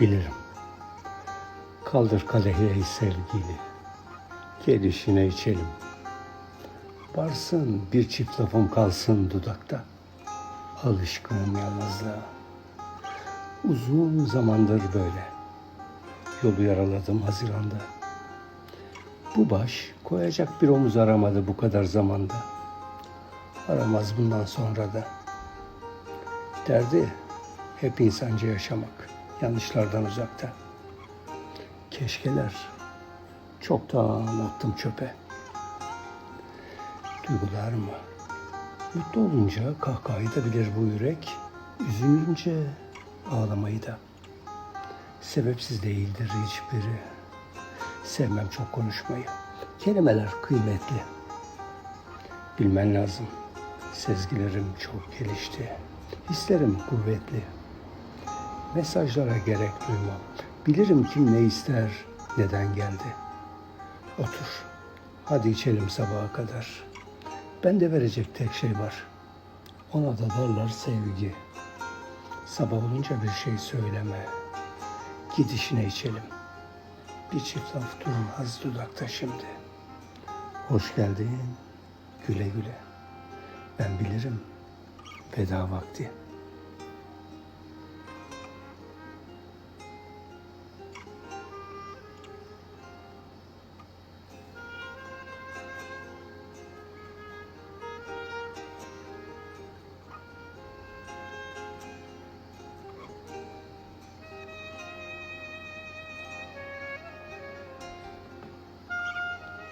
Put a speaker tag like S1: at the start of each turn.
S1: Bilirim. Kaldır kadehi ey sevgili. Gelişine içelim. Varsın bir çift lafım kalsın dudakta. Alışkınım yalnızlığa. Uzun zamandır böyle. Yolu yaraladım Haziran'da. Bu baş koyacak bir omuz aramadı bu kadar zamanda. Aramaz bundan sonra da. Derdi hep insanca yaşamak, yanlışlardan uzakta. Keşkeler çoktan attım çöpe. Duygular mı? Mutlu olunca kahkahayı da bilir bu yürek, üzülünce ağlamayı da. Sebepsiz değildir hiçbiri. Sevmem çok konuşmayı. Kelimeler kıymetli. Bilmen lazım. Sezgilerim çok gelişti. Hislerim kuvvetli. Mesajlara gerek duymam. Bilirim kim ne ister, neden geldi. Otur. Hadi içelim sabaha kadar. Ben de verecek tek şey var. Ona da derler sevgi. Sabah olunca bir şey söyleme. Gidişine içelim. Bir çift laf durmaz dudakta şimdi. Hoş geldin. Güle güle. Ben bilirim. Veda vakti.